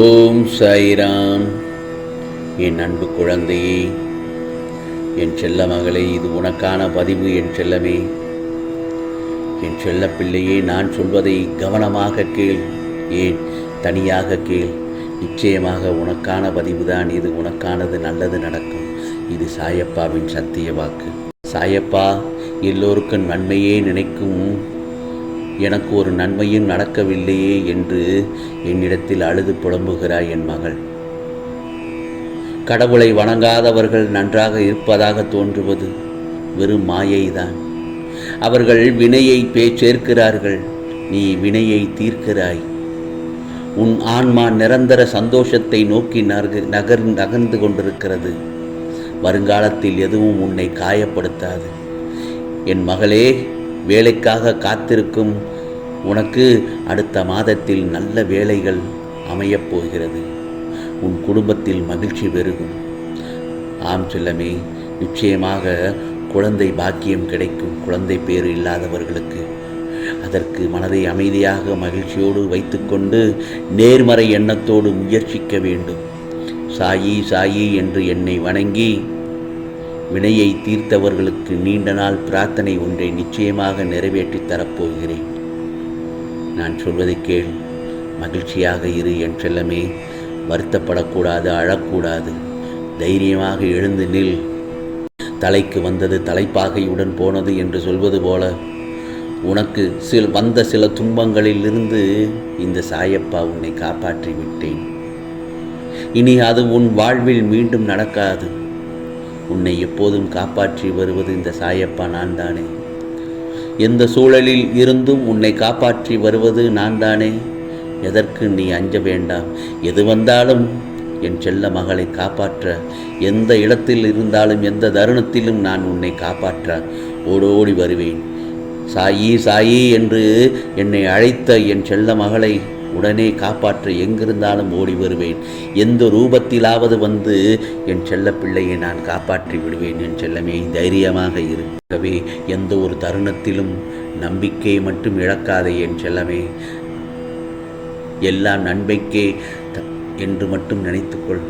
ஓம் சாய்ராம். என் அன்பு குழந்தையே என் செல்ல மகளே இது உனக்கான பதிவு என் செல்லமே. என் செல்ல பிள்ளையே நான் சொல்வதை கவனமாக கேள் ஏன் தனியாக கேள். நிச்சயமாக உனக்கான பதிவுதான் இது உனக்கானது நல்லது நடக்கும். இது சாயப்பாவின் சத்திய வாக்கு. சாயப்பா எல்லோருக்கும் நன்மையே நினைக்கும். எனக்கு ஒரு நன்மையும் நடக்கவில்லையே என்று என்னிடத்தில் அழுது புலம்புகிறாய் என் மகள். கடவுளை வணங்காதவர்கள் நன்றாக இருப்பதாக தோன்றுவது வெறும் மாயைதான். அவர்கள் வினையை பே சேர்க்கிறார்கள் நீ வினையை தீர்க்கிறாய். உன் ஆன்மா நிரந்தர சந்தோஷத்தை நோக்கி நகர் நகர்ந்து கொண்டிருக்கிறது. வருங்காலத்தில் எதுவும் உன்னை காயப்படுத்தாது. என் மகளே வேலைக்காக காத்திருக்கும் உனக்கு அடுத்த மாதத்தில் நல்ல வேலைகள் அமையப் போகிறது. உன் குடும்பத்தில் மகிழ்ச்சி பெருகும். ஆம் செல்லமே நிச்சயமாக குழந்தை பாக்கியம் கிடைக்கும். குழந்தை பேறு இல்லாதவர்களுக்கு அதற்கு மனதை அமைதியாக மகிழ்ச்சியோடு வைத்துக்கொண்டு நேர்மறை எண்ணத்தோடு முயற்சிக்க வேண்டும். சாயி சாயி என்று என்னை வணங்கி வினையை தீர்த்தவர்களுக்கு நீண்ட நாள் பிரார்த்தனை ஒன்றை நிச்சயமாக நிறைவேற்றித் தரப்போகிறேன். நான் சொல்வதை கேள் மகிழ்ச்சியாக இரு என் செல்லமே வருத்தப்படக்கூடாது அழக்கூடாது. தைரியமாக எழுந்து நில். தலைக்கு வந்தது தலைப்பாகையுடன் போனது என்று சொல்வது போல உனக்கு சில வந்த சில துன்பங்களிலிருந்து இந்த சாயப்பா உன்னை காப்பாற்றி விட்டேன் இனி அது உன் வாழ்வில் மீண்டும் நடக்காது. உன்னை எப்போதும் காப்பாற்றி வருவது இந்த சாயப்பா நான் தானே எந்த சூழலில் இருந்தும் உன்னை காப்பாற்றி வருவது நான் தானே எதற்கு நீ அஞ்ச வேண்டாம்? எது வந்தாலும் என் செல்ல மகளை காப்பாற்ற எந்த இடத்தில் இருந்தாலும் எந்த தருணத்திலும் நான் உன்னை காப்பாற்ற ஓடோடி வருவேன். சாயி சாயி என்று என்னை அழைத்த என் செல்ல மகளை உடனே காப்பாற்ற எங்கிருந்தாலும் ஓடி வருவேன். எந்த ரூபத்திலாவது வந்து என் செல்ல பிள்ளையை நான் காப்பாற்றி விடுவேன். என் செல்லமே தைரியமாக இருக்கவே எந்த ஒரு தருணத்திலும் நம்பிக்கையை மட்டும் இழக்காதே என் செல்லமே. எல்லாம் நன்மைக்கே த- என்று மட்டும் நினைத்துக்கொள்.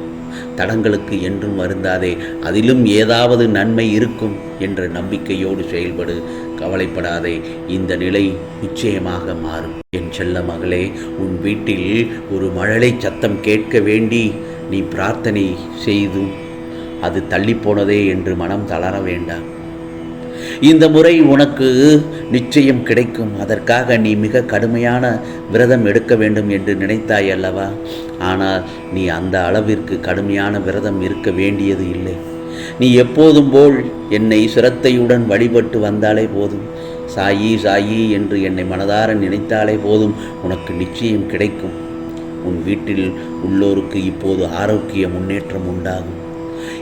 தடங்களுக்கு என்றும் வருந்தாதே அதிலும் ஏதாவது நன்மை இருக்கும் என்ற நம்பிக்கையோடு செயல்படு. கவலைப்படாதே இந்த நிலை நிச்சயமாக மாறும். என் செல்ல மகளே உன் வீட்டில் ஒரு மழலை சத்தம் கேட்க வேண்டி நீ பிரார்த்தனை செய்தும் அது தள்ளிப்போனதே என்று மனம் தளர வேண்டாம். இந்த முறை உனக்கு நிச்சயம் கிடைக்கும். அதற்காக நீ மிக கடுமையான விரதம் எடுக்க வேண்டும் என்று நினைத்தாய் அல்லவா? ஆனால் நீ அந்த அளவிற்கு கடுமையான விரதம் இருக்க வேண்டியது இல்லை. நீ எப்போதும் போல் என்னை சிரத்தையுடன் வழிபட்டு வந்தாலே போதும். சாயி சாயி என்று என்னை மனதார நினைத்தாலே போதும். உனக்கு நிச்சயம் கிடைக்கும். உன் வீட்டில் உள்ளோருக்கு இப்போது ஆரோக்கிய முன்னேற்றம் உண்டாகும்.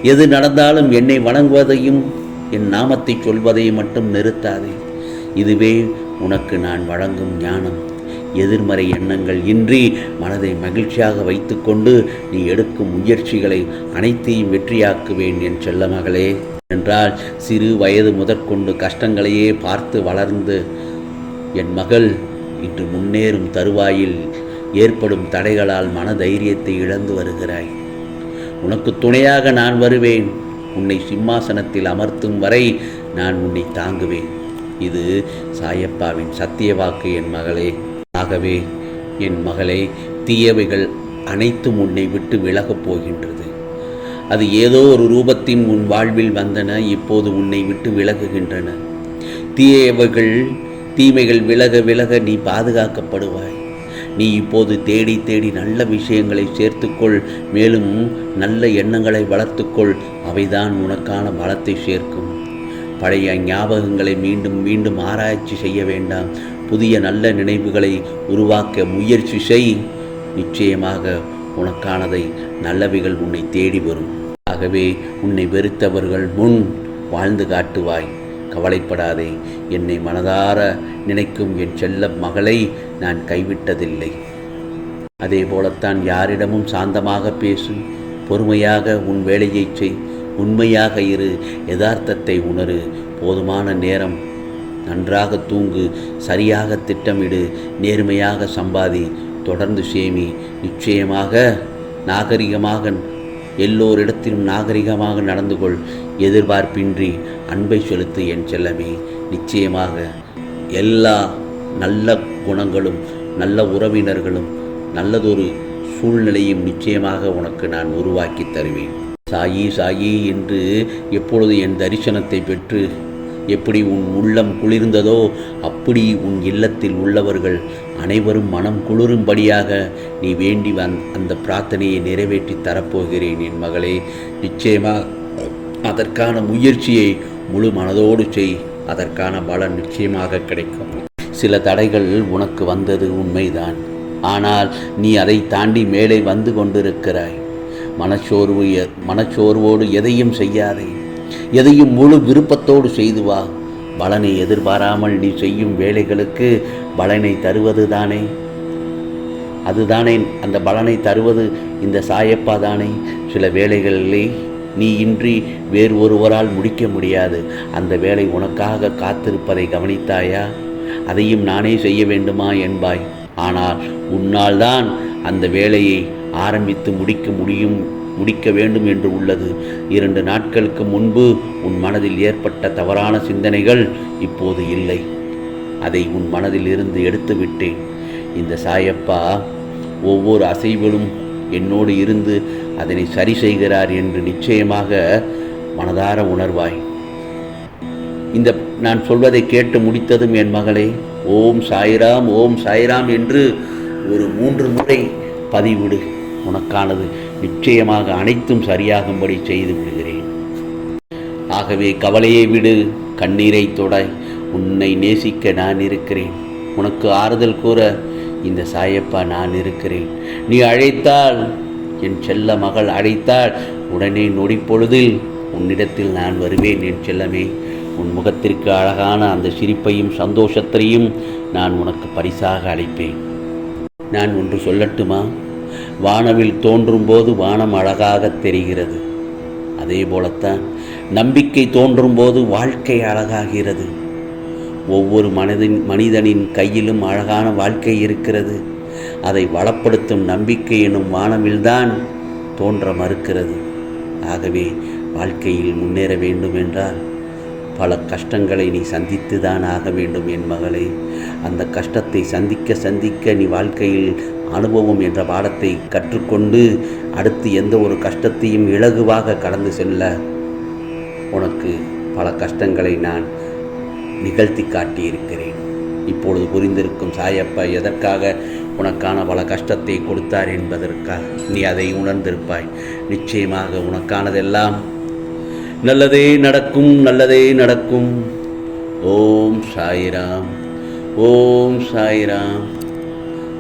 எது நடந்தாலும் என்னை வணங்குவதையும் என் நாமத்தை சொல்வதையும் மட்டும் நிறுத்தாதே. இதுவே உனக்கு நான் வழங்கும் ஞானம். எதிர்மறை எண்ணங்கள் இன்றி மனதை மகிழ்ச்சியாக வைத்துக்கொண்டு நீ எடுக்கும் முயற்சிகளை அனைத்தையும் வெற்றியாக்குவேன் என் செல்ல மகளே என்றால் சிறு வயது முதற்கொண்டு கஷ்டங்களையே பார்த்து வளர்ந்து என் மகள் இன்று முன்னேறும் தருவாயில் ஏற்படும் தடைகளால் மன தைரியத்தை இழந்து வருகிறாய். உனக்கு துணையாக நான் வருவேன். உன்னை சிம்மாசனத்தில் அமர்த்தும் வரை நான் உன்னை தாங்குவேன். இது சாயப்பாவின் சத்திய வாக்கு என் மகளே. ஆகவே என் மகளே தீயவைகள் அனைத்தும் உன்னை விட்டு விலகப் போகின்றது. அது ஏதோ ஒரு ரூபத்தின் உன் வாழ்வில் வந்தன இப்போது உன்னை விட்டு விலகுகின்றன. தீயவைகள் தீமைகள் விலக விலக நீ பாதுகாக்கப்படுவாய். நீ இப்போது தேடி தேடி நல்ல விஷயங்களை சேர்த்துக்கொள் மேலும் நல்ல எண்ணங்களை வளர்த்துக்கொள் அவைதான் உனக்கான பலத்தை சேர்க்கும். பழைய ஞாபகங்களை மீண்டும் மீண்டும் ஆராய்ச்சி செய்ய வேண்டாம். புதிய நல்ல நினைவுகளை உருவாக்க முயற்சி செய். நிச்சயமாக உனக்கானதை நல்லவைகள் உன்னை தேடி வரும். ஆகவே உன்னை வெறுத்தவர்கள் முன் வாழ்ந்து காட்டுவாய். கவலைப்படாதே என்னை மனதார நினைக்கும் என் செல்ல மகளை நான் கைவிட்டதில்லை. அதே போலத்தான் யாரிடமும் சாந்தமாக பேசு. பொறுமையாக உன் வேலையைச் செய். உண்மையாக இரு. யதார்த்தத்தை உணரு. போதுமான நேரம் நன்றாக தூங்கு சரியாக திட்டமிடு நேர்மையாக சம்பாதி தொடர்ந்து சேமி. நிச்சயமாக நாகரிகமாக எல்லோரிடத்திலும் நாகரிகமாக நடந்து கொள். எதிர்பார்ப்பின்றி அன்பை செலுத்து என் செல்லமே. நிச்சயமாக எல்லா நல்ல குணங்களும் நல்ல உறவினர்களும் நல்லதொரு சூழ்நிலையும் நிச்சயமாக உனக்கு நான் உருவாக்கி தருவேன். சாயி சாயி என்று எப்பொழுது என் தரிசனத்தை பெற்று எப்படி உன் உள்ளம் குளிர்ந்ததோ அப்படி உன் இல்லத்தில் உள்ளவர்கள் அனைவரும் மனம் குளிரும்படியாக நீ வேண்டி வந் அந்த பிரார்த்தனையை நிறைவேற்றி தரப்போகிறேன் என் மகளே. நிச்சயமாக அதற்கான முயற்சியை முழு மனதோடு செய். அதற்கான பலன் நிச்சயமாக கிடைக்கும். சில தடைகள் உனக்கு வந்தது உண்மைதான். ஆனால் நீ அதை தாண்டி மேலே வந்து கொண்டிருக்கிறாய். மனச்சோர்வு எ- மனச்சோர்வோடு எதையும் செய்யாதே. எதையும் முழு விருப்பத்தோடு செய்து வா. பலனை எதிர்பாராமல் நீ செய்யும் வேலைகளுக்கு பலனை தருவது தானே? அதுதானே அந்த பலனை தருவது இந்த சாயப்பா தானே? சில வேலைகளிலே நீ இன்றி வேறு ஒருவரால் முடிக்க முடியாது. அந்த வேலை உனக்காக காத்திருப்பதை கவனித்தாயா? அதையும் நானே செய்ய வேண்டுமா என்பாய். ஆனால் உன்னால் தான் அந்த வேலையை ஆரம்பித்து முடிக்க முடியும் முடிக்க வேண்டும் என்று உள்ளது. இரண்டு நாட்களுக்கு முன்பு உன் மனதில் ஏற்பட்ட தவறான சிந்தனைகள் இப்போது இல்லை. அதை உன் மனதில் இருந்து எடுத்து விட்டேன். இந்த சாயப்பா ஒவ்வொரு அசைவிலும் என்னோடு இருந்து அதனை சரி செய்கிறார் என்று நிச்சயமாக மனதார உணர்வாய். இந்த நான் சொல்வதை கேட்டு முடித்ததும் என் மகளே ஓம் சாய்ராம் ஓம் சாய்ராம் என்று ஒரு மூன்று முறை பதிவிடு. உனக்கானது நிச்சயமாக அனைத்தும் சரியாகும்படி செய்து விடுகிறேன். ஆகவே கவலையை விடு கண்ணீரை தொட உன்னை நேசிக்க நான் இருக்கிறேன். உனக்கு ஆறுதல் கூற இந்த சாயப்பா நான் இருக்கிறேன். நீ அழைத்தால் என் செல்ல மகள் அழைத்தால் உடனே நொடிப்பொழுதில் உன்னிடத்தில் நான் வருவேன் என் செல்லமே. உன் முகத்திற்கு அழகான அந்த சிரிப்பையும் சந்தோஷத்தையும் நான் உனக்கு பரிசாக அளிப்பேன். நான் ஒன்று சொல்லட்டுமா? வானவில் தோன்றும்போது வானம் அழகாக தெரிகிறது. அதே போலத்தான் நம்பிக்கை தோன்றும்போது வாழ்க்கை அழகாகிறது. ஒவ்வொரு மனதின் மனிதனின் கையிலும் அழகான வாழ்க்கை இருக்கிறது. அதை வளப்படுத்தும் நம்பிக்கை எனும் வானவில்தான் தோன்ற மறுக்கிறது. ஆகவே வாழ்க்கையில் முன்னேற வேண்டும் என்றால் பல கஷ்டங்களை நீ சந்தித்து தான் ஆக வேண்டும் என் மகளே. அந்த கஷ்டத்தை சந்திக்க சந்திக்க நீ வாழ்க்கையில் அனுபவம் என்ற பாடத்தை கற்றுக்கொண்டு அடுத்து எந்த ஒரு கஷ்டத்தையும் இலகுவாக கடந்து செல்ல உனக்கு பல கஷ்டங்களை நான் நிகழ்த்தி காட்டியிருக்கிறேன். இப்பொழுது புரிந்திருக்கும் சாயப்பா எதற்காக உனக்கான பல கஷ்டத்தை கொடுத்தார் என்பதற்காக நீ அதை உணர்ந்திருப்பாய். நிச்சயமாக உனக்கானதெல்லாம் நல்லதே நடக்கும் நல்லதே நடக்கும். ஓம் சாய்ராம் ஓம் சாய்ராம்.